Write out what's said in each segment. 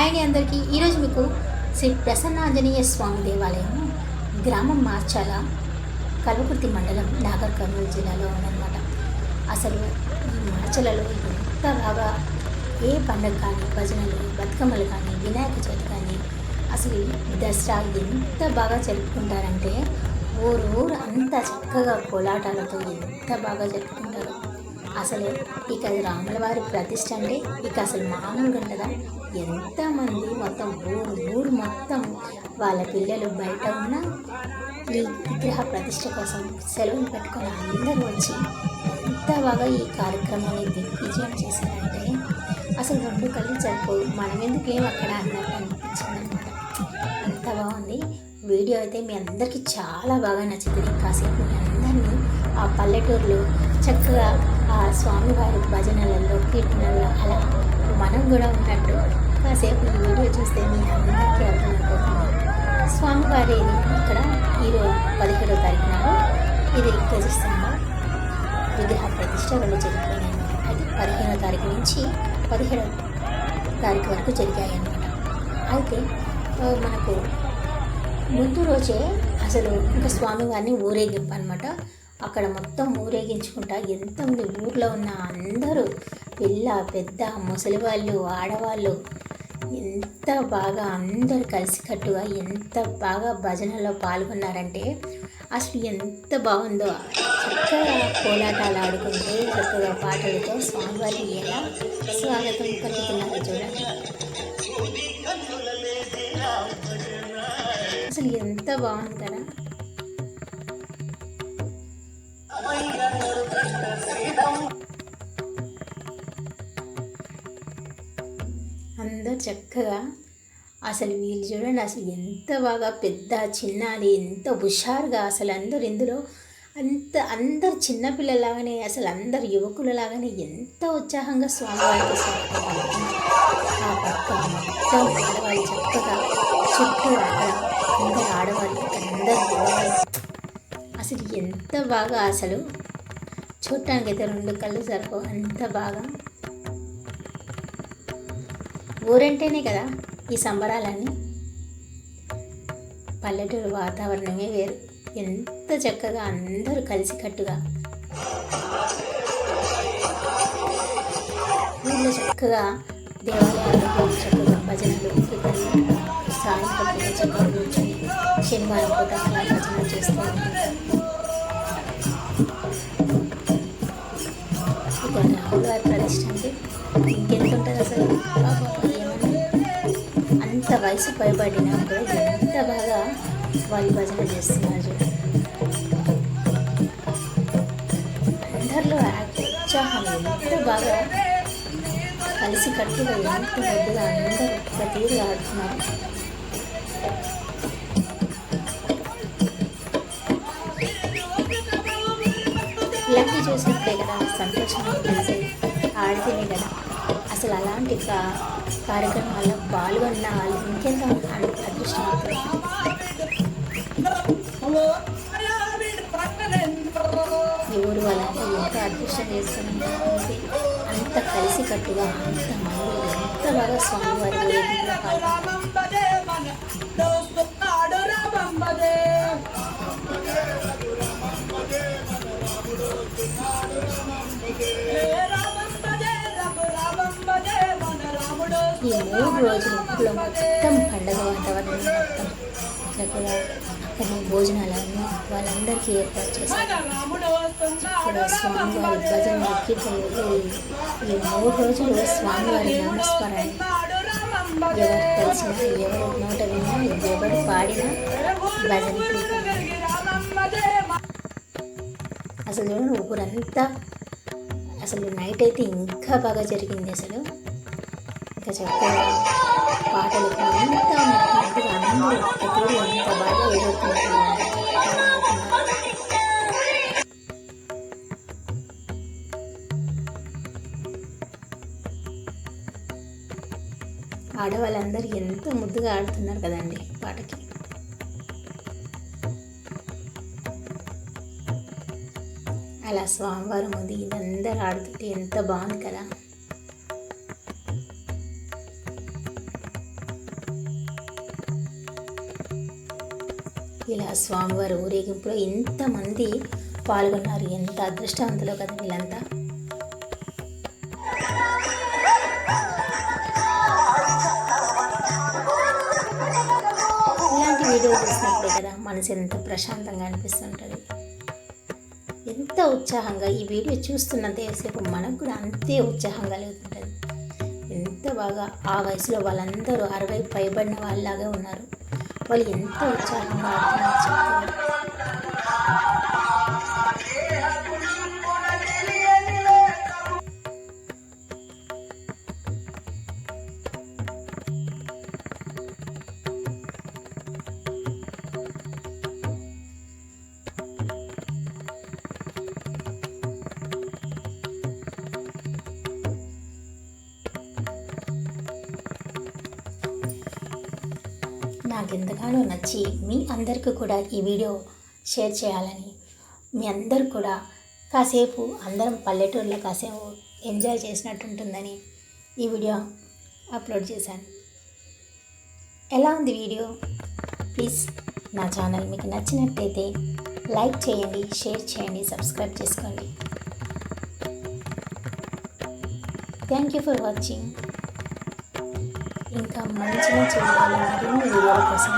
ఆయన అందరికీ ఈరోజు మీకు శ్రీ ప్రసన్నాంజనేయ స్వామి దేవాలయం గ్రామం మార్చాల కల్వకుర్తి మండలం నాగర్ కర్నూలు జిల్లాలో ఉందన్నమాట. అసలు ఈ మార్చలలో ఎంత బాగా ఏ పండుగ కానీ భజనలు బతుకమ్మలు కానీ వినాయక చవితి కానీ అసలు దసరా ఎంత బాగా జరుపుకుంటారంటే ఊరు ఊరు అంత చక్కగా కోలాటాలతో ఎంత బాగా జరుపుకుంటారు. అసలు ఇక అది రాముల వారి ప్రతిష్ట అంటే ఇక అసలు మామూలుగా ఉండదా? ఎంతమంది మొత్తం ఊరు ఊరు మొత్తం వాళ్ళ పిల్లలు బయట ఉన్న ఈ విగ్రహ ప్రతిష్ట కోసం సెలవులు పెట్టుకొని అందరూ వచ్చి ఎంత బాగా ఈ కార్యక్రమాన్ని దిగ్విజయం చేశారంటే అసలు రెండు కళ్ళు సరిపోవు. మనం ఎందుకు ఏం అక్కడ అన్నట్టు అనిపించింది అనమాట అంత బాగుంది. వీడియో అయితే మీ అందరికీ చాలా బాగా నచ్చింది. కాసేపు మీ అందరినీ ఆ పల్లెటూర్లు చక్కగా ఆ స్వామివారి భజనలలో కీర్తనల్లో అలా మనం కూడా ఉన్నట్టు కాసేపు ఈ వీడియో చూస్తే మీ అందరికీ అర్థమైపోతుంది. స్వామివారి ఇక్కడ ఈరోజు పదిహేడో తారీఖు నాడు ఇది ధ్వజస్తంభం విగ్రహ ప్రతిష్ట రెండు జరిగిపోయినాయి అది పదిహేనో తారీఖు నుంచి పదిహేడో తారీఖు వరకు జరిగాయి అన్నమాట అయితే మనకు ముందు రోజే అసలు ఇంకా స్వామివారిని ఊరేగింపు అనమాట అక్కడ మొత్తం ఊరేగించుకుంటా ఎంతమంది ఊర్లో ఉన్న అందరూ పిల్ల పెద్ద ముసలి వాళ్ళు ఆడవాళ్ళు ఎంత బాగా అందరు కలిసికట్టుగా ఎంత బాగా భజనలో పాల్గొన్నారంటే అసలు ఎంత బాగుందో. చక్కగా కోలాటాలు ఆడుకుంటూ చక్కగా పాటలతో స్వామివారికి ఎలా స్వాగతం పలుకుతున్నారో చూడండి. అసలు ఎంత బాగుంది కదా. అందరు చక్కగా అసలు వీళ్ళు చూడండి అసలు ఎంత బాగా పెద్ద చిన్న అని ఎంత హుషారుగా అసలు అందరు ఇందులో అంత అందరు చిన్నపిల్లలాగానే అసలు అందరు యువకులలాగానే ఎంత ఉత్సాహంగా స్వామివారికి స్వాగతం ఆ పక్క మొత్తం ఆడవాళ్ళు చక్కగా చుట్టూ అక్కడ అందరు ఆడవాళ్ళు అందరు అసలు ఎంత బాగా అసలు చూడటానికైతే రెండు కళ్ళు సరిపో అంత బాగా. ఊరంటేనే కదా ఈ సంబరాలన్నీ. పల్లెటూరు వాతావరణమే వేరు. ఎంత చక్కగా అందరూ కలిసికట్టుగా. ఊళ్ళో చక్కగా దేవాలయాలు చక్కగా భజనలు కీర్తనలు సాయంత్రం చక్కగా కూర్చొని శనివారం పూట అలా భజన చేస్తూ ఉంటారు. ఇక రాహుల్ ప్రతిష్ట అంటే ఇంకెంత ఉంటుంది అసలు? అంత వయసు పైబడినా కూడా ఎంత బాగా వాళ్ళు భజన చేస్తున్నారు అందరిలో యాక్ట్ ఉత్సాహం ఎంత బాగా కలిసి కట్టుగా ఎంత పెద్దగా అందరూ ఒక ఆడుతున్నారు. ఇలాంటివి చూసినప్పుడే కదా సంతోషం కలిసి ఆడితేనే కదా. అసలు అలాంటి కార్యక్రమాల్లో పాల్గొన్న వాళ్ళు ఇంకెంత అదృ- ఎవరు ఈ వాళ్ళంతా ఎంత అదృష్టం చేస్తున్నారు అంత కలిసి కట్టుగా అంత మంది ఎంత బాగా స్వామివారి వారి పాల్గొన్నారు ఈ మూడు రోజులు ఇంట్లో మొత్తం పండగ వాతావరణం మొత్తం. చక్కగా అక్కడ భోజనాలన్నీ వాళ్ళందరికీ ఏర్పాటు చేశారు. ఇక్కడ స్వామివారి భజన కీర్తనలు ఈ- మూడు రోజులు స్వామివారి నామస్మరణ ఎవరు తెలిసినా ఎవరు నోట విన్నా ఎవరు పాడినా భజన అసలు చూడండి ఊరంతా అసలు నైట్ అయితే ఇంకా బాగా జరిగింది అసలు. ఇంకా చక్కగా పాటలు ఎంత అందరూ ఎంత బాగా ఎదుర్కొంటున్నారు ఆడవాళ్ళందరూ ఎంతో ముద్దుగా ఆడుతున్నారు కదండి పాటకి. అలా స్వామివారం ఉంది ఇదందరూ ఆడుతుంటే ఎంత బాగుంది కదా. ఇలా స్వామివారి ఊరేగింపులో ఎంతమంది పాల్గొన్నారు. ఎంత అదృష్టవంతులు కదా వీళ్ళంతా. ఇలాంటి వీడియో చూసినప్పుడు కదా మనసు ఎంత ప్రశాంతంగా అనిపిస్తుంటుంది. ఎంత ఉత్సాహంగా ఈ వీడియో చూస్తున్నంతసేపు మనకు కూడా అంతే ఉత్సాహం కలుగుతుంటుంది ఎంత బాగా ఆ వయసులో వాళ్ళందరూ అరవై పైబడిన వాళ్ళలాగే ఉన్నారు. వాళ్ళు ఎంత ఉత్సాహంగా ఆడుతున్నారు నాకు ఎంతగానో నచ్చి మీ అందరికీ కూడా ఈ వీడియో షేర్ చేయాలని. మీ అందరు కూడా కాసేపు అందరం పల్లెటూరులో కాసేపు ఎంజాయ్ చేసినట్టు ఉంటుందని ఈ వీడియో అప్లోడ్ చేశాను. ఎలా ఉంది వీడియో? ప్లీజ్ నా ఛానల్ మీకు నచ్చినట్టయితే లైక్ చేయండి షేర్ చేయండి సబ్స్క్రైబ్ చేసుకోండి. Thank you for watching. ఇంకా మంచి మంచి వీడియోలు మరిన్ని వీడియోల కోసం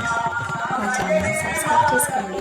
మా ఛానల్ సబ్స్క్రైబ్ చేసుకోండి.